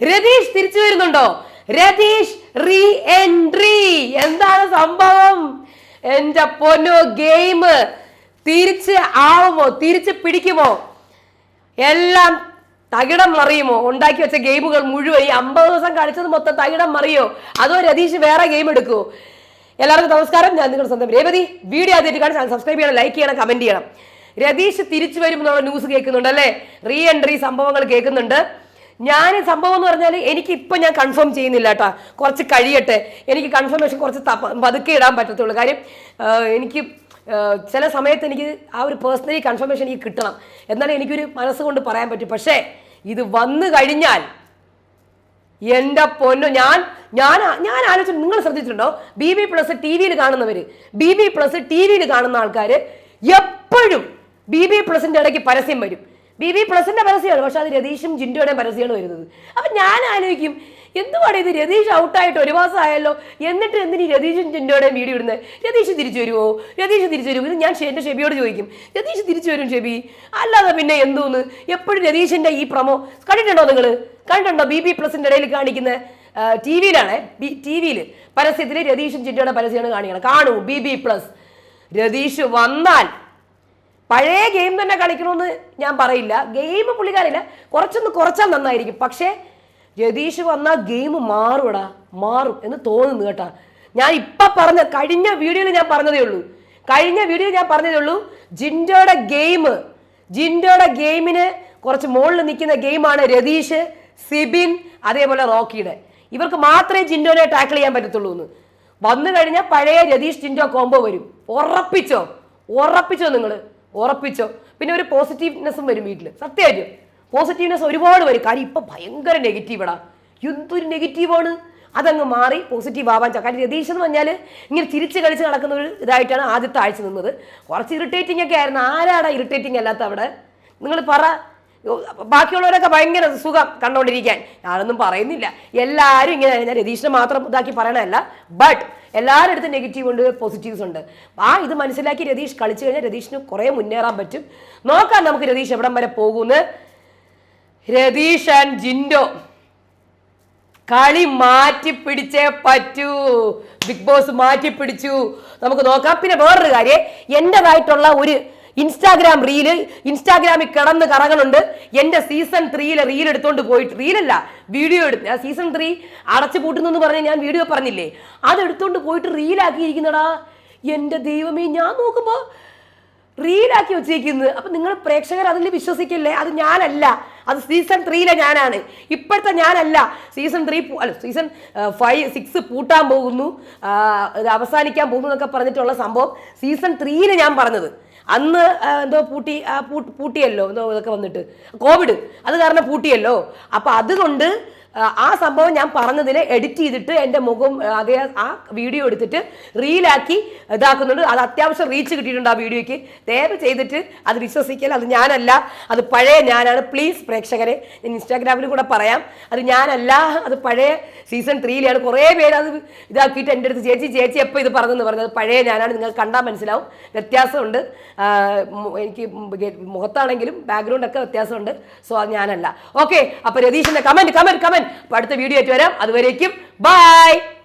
രതീഷ് തിരിച്ചു വരുന്നുണ്ടോ? Ratheesh re entry എന്താണ് സംഭവം? എന്റെ പൊന്നു ഗെയിം തിരിച്ച് ആവുമോ? തിരിച്ച് പിടിക്കുമോ? എല്ലാം തകിടം മറിയുമോ? ഉണ്ടാക്കി വെച്ച ഗെയിമുകൾ മുഴുവൻ ഈ അമ്പത് ദിവസം കളിച്ചത് മൊത്തം തകിടം മറിയോ? അതോ രതീഷ് വേറെ ഗെയിം എടുക്കുമോ എല്ലാവർക്കും നമസ്കാരം. ഞാൻ നിങ്ങൾ സ്വന്തം രേവതി. വീഡിയോ ആദ്യമായിട്ട് കാണാൻ ചാനൽ സബ്സ്ക്രൈബ് ചെയ്യണം ലൈക്ക് ചെയ്യണം കമന്റ് ചെയ്യണം. രതീഷ് തിരിച്ചു വരും എന്നുള്ള ന്യൂസ് കേൾക്കുന്നുണ്ട് അല്ലേ? റീ എൻട്രി സംഭവങ്ങൾ കേൾക്കുന്നുണ്ട്. ഞാൻ സംഭവം എന്ന് പറഞ്ഞാൽ എനിക്ക് ഇപ്പം ഞാൻ കൺഫേം ചെയ്യുന്നില്ല കേട്ടോ. കുറച്ച് കഴിയട്ടെ. എനിക്ക് കൺഫർമേഷൻ കുറച്ച് പതുക്കെ ഇടാൻ പറ്റത്തുള്ളൂ. കാര്യം എനിക്ക് ചില സമയത്ത് എനിക്ക് ആ ഒരു പേഴ്സണലി കൺഫർമേഷൻ എനിക്ക് കിട്ടണം. എന്നാലും എനിക്കൊരു മനസ്സുകൊണ്ട് പറയാൻ പറ്റും. പക്ഷേ ഇത് വന്നു കഴിഞ്ഞാൽ എന്റെ പൊന്നു ഞാൻ ഞാൻ ഞാൻ ആലോചിച്ചു നിങ്ങൾ ശ്രദ്ധിച്ചിട്ടുണ്ടോ? ബി ബി പ്ലസ് ടി വിയിൽ കാണുന്നവർ ബി ബി പ്ലസ് ടി വിയിൽ കാണുന്ന ആൾക്കാർ എപ്പോഴും ബി ബി പ്ലസിന്റെ ഇടയ്ക്ക് പരസ്യം വരും. ബി ബി പ്ലസിന്റെ പരസ്യമാണ് പക്ഷെ അത് രതീഷും ജിൻഡോയുടെയും പരസ്യമാണ് വരുന്നത്. അപ്പൊ ഞാൻ ആലോചിക്കും എന്തുവാണ് ഇത് രതീഷ് ഔട്ടായിട്ട് ഒരു മാസം ആയല്ലോ എന്നിട്ട് എന്തിനീ രതീഷും ജിൻഡോയുടെയും വീഡിയോ ഇടുന്നത് രതീഷ് തിരിച്ചു വരുമോ രതീഷ് തിരിച്ചു വരുമോ ഇത് ഞാൻ എന്റെ ഷെബിയോട് ചോദിക്കും. രതീഷ് തിരിച്ചു വരും ഷെബി അല്ലാതെ പിന്നെ എന്തോന്ന്? എപ്പോഴും രതീഷിന്റെ ഈ പ്രമോ കണ്ടിട്ടുണ്ടോ നിങ്ങൾ കണ്ടിട്ടുണ്ടോ ബി ബി പ്ലസിന്റെ ഇടയിൽ കാണിക്കുന്ന ടി വിയിലാണ് ടി വിയിൽ പരസ്യത്തിൽ രതീഷും ജിൻഡോയുടെ പരസ്യമാണ് കാണിക്കണം. കാണൂ ബി ബി പ്ലസ്. രതീഷ് വന്നാൽ പഴയ ഗെയിം തന്നെ കളിക്കണമെന്ന് ഞാൻ പറയില്ല. ഗെയിം പുള്ളിക്കാരില്ല. കുറച്ചൊന്ന് കുറച്ചാൽ നന്നായിരിക്കും. പക്ഷേ രതീഷ് വന്നാൽ ഗെയിം മാറുമെടാ മാറും എന്ന് തോന്നുന്നു കേട്ടാ. ഞാൻ ഇപ്പം പറഞ്ഞ കഴിഞ്ഞ വീഡിയോയിൽ ഞാൻ പറഞ്ഞതേ ഉള്ളൂ. കഴിഞ്ഞ വീഡിയോയിൽ ഞാൻ പറഞ്ഞതേ ഉള്ളൂ ജിൻഡോയുടെ ഗെയിം ജിൻഡോയുടെ ഗെയിമിന് കുറച്ച് മുകളിൽ നിൽക്കുന്ന ഗെയിമാണ് രതീഷ് സിബിൻ അതേപോലെ റോക്കിയുടെ. ഇവർക്ക് മാത്രമേ ജിൻഡോനെ ടാക്കിൾ ചെയ്യാൻ പറ്റത്തുള്ളൂ എന്ന്. വന്നു കഴിഞ്ഞാൽ പഴയ രതീഷ് ജിൻഡോ കോംബോ വരും. ഉറപ്പിച്ചോ? ഉറപ്പിച്ചോ നിങ്ങൾ? ഉറപ്പിച്ചോ. പിന്നെ ഒരു പോസിറ്റീവ്നെസ്സും വരും വീട്ടിൽ സത്യമായിട്ടും. പോസിറ്റീവ്നെസ് ഒരുപാട് വരും. കാര്യം ഇപ്പം ഭയങ്കര നെഗറ്റീവടാ എന്തൊരു നെഗറ്റീവാണ് അതങ്ങ് മാറി പോസിറ്റീവ് ആവാൻ കാര്യം രതീഷ് എന്ന് പറഞ്ഞാൽ ഇങ്ങനെ തിരിച്ച് കളിച്ച് നടക്കുന്ന ഒരു ഇതായിട്ടാണ് ആദ്യത്തെ ആഴ്ച നിന്നത്. കുറച്ച് ഇറിറ്റേറ്റിംഗ് ഒക്കെ ആയിരുന്നു. ആരാടാ ഇറിറ്റേറ്റിംഗ് അല്ലാത്ത അവിടെ? നിങ്ങൾ പറ. ബാക്കിയുള്ളവരൊക്കെ ഭയങ്കര സുഖം കണ്ടുകൊണ്ടിരിക്കാൻ ഞാനൊന്നും പറയുന്നില്ല. എല്ലാവരും ഇങ്ങനെ ഞാൻ രതീഷിനെ മാത്രം ഇതാക്കി പറയണതല്ല. ബട്ട് എല്ലാവരുടെ നെഗറ്റീവ് ഉണ്ട് പോസിറ്റീവ്സ് ഉണ്ട്. ആ ഇത് മനസ്സിലാക്കി രതീഷ് കളിച്ചു കഴിഞ്ഞാൽ രതീഷിന് കുറേ മുന്നേറാൻ പറ്റും. നോക്കാം നമുക്ക് രതീഷ് എവിടം വരെ പോകുമെന്ന് രതീഷ് ആൻഡ് ജിൻഡോ. കളി മാറ്റി പിടിച്ചേ പറ്റൂ. ബിഗ് ബോസ് മാറ്റി പിടിച്ചു നമുക്ക് നോക്കാം. പിന്നെ വേറൊരു കാര്യം. എന്റെതായിട്ടുള്ള ഒരു ഇൻസ്റ്റാഗ്രാം റീൽ ഇൻസ്റ്റാഗ്രാമിൽ കിടന്ന് കറകളുണ്ട് എന്റെ സീസൺ ത്രീയിലെ റീൽ എടുത്തോണ്ട് പോയിട്ട് റീലല്ല വീഡിയോ എടുത്ത് സീസൺ ത്രീ അടച്ചു പൂട്ടുന്നു എന്ന് പറഞ്ഞ് ഞാൻ വീഡിയോ പറഞ്ഞില്ലേ? അത് എടുത്തോണ്ട് പോയിട്ട് റീലാക്കിയിരിക്കുന്നടാ എന്റെ ദൈവമേ ഞാൻ നോക്കുമ്പോൾ റീലാക്കി വെച്ചേക്കുന്നത് അപ്പൊ നിങ്ങൾ പ്രേക്ഷകർ അതിൽ വിശ്വസിക്കില്ലേ? അത് ഞാനല്ല. അത് സീസൺ ത്രീയിലെ ഞാനാണ്. ഇപ്പോഴത്തെ ഞാനല്ല. സീസൺ ത്രീ അല്ല സീസൺ ഫൈവ് സിക്സ് പൂട്ടാൻ പോകുന്നു. അവസാനിക്കാൻ പോകുന്നു എന്നൊക്കെ പറഞ്ഞിട്ടുള്ള സംഭവം സീസൺ ത്രീയിൽ ഞാൻ പറഞ്ഞത്. അന്ന് എന്തോ പൂട്ട് പൂട്ടിയല്ലോ. എന്തോ ഇതൊക്കെ വന്നിട്ട്. കോവിഡ് അത് കാരണം പൂട്ടിയല്ലോ. അപ്പൊ അതുകൊണ്ട് ആ, സംഭവം ഞാൻ പറഞ്ഞതിനെ എഡിറ്റ് ചെയ്തിട്ട് എന്റെ മുഖം അതേ ആ വീഡിയോ എടുത്തിട്ട് റീലാക്കി ഇതാക്കുന്നുണ്ട്. അത് അത്യാവശ്യം റീച്ച് കിട്ടിയിട്ടുണ്ട് ആ വീഡിയോയ്ക്ക്. ദയവ് ചെയ്തിട്ട് അത് വിശ്വസിക്കൽ അത് ഞാനല്ല അത് പഴയ ഞാനാണ്. പ്ലീസ് പ്രേക്ഷകരെ ഞാൻ ഇൻസ്റ്റാഗ്രാമിൽ കൂടെ പറയാം. അത് ഞാനല്ല അത് പഴയ സീസൺ ത്രീയിലാണ് കുറേ പേര് അത് ഇതാക്കിയിട്ട് എന്റെ അടുത്ത് ചേച്ചി ചേച്ചി എപ്പോൾ ഇത് പറഞ്ഞെന്ന് പറഞ്ഞത് പഴയ ഞാനാണ്. നിങ്ങൾ കണ്ടാൽ മനസ്സിലാവും. വ്യത്യാസമുണ്ട്. എനിക്ക് മുഖത്താണെങ്കിലും ബാക്ക്ഗ്രൗണ്ടൊക്കെ വ്യത്യാസമുണ്ട്. സോ അത് ഞാനല്ല. ഓക്കെ അപ്പോൾ രതീഷിന്റെ കമന്റ് കമന്റ് കമന്റ് അപ്പൊ അടുത്ത വീഡിയോ ആയിട്ട് വരാം. അതുവരേക്കും ബൈ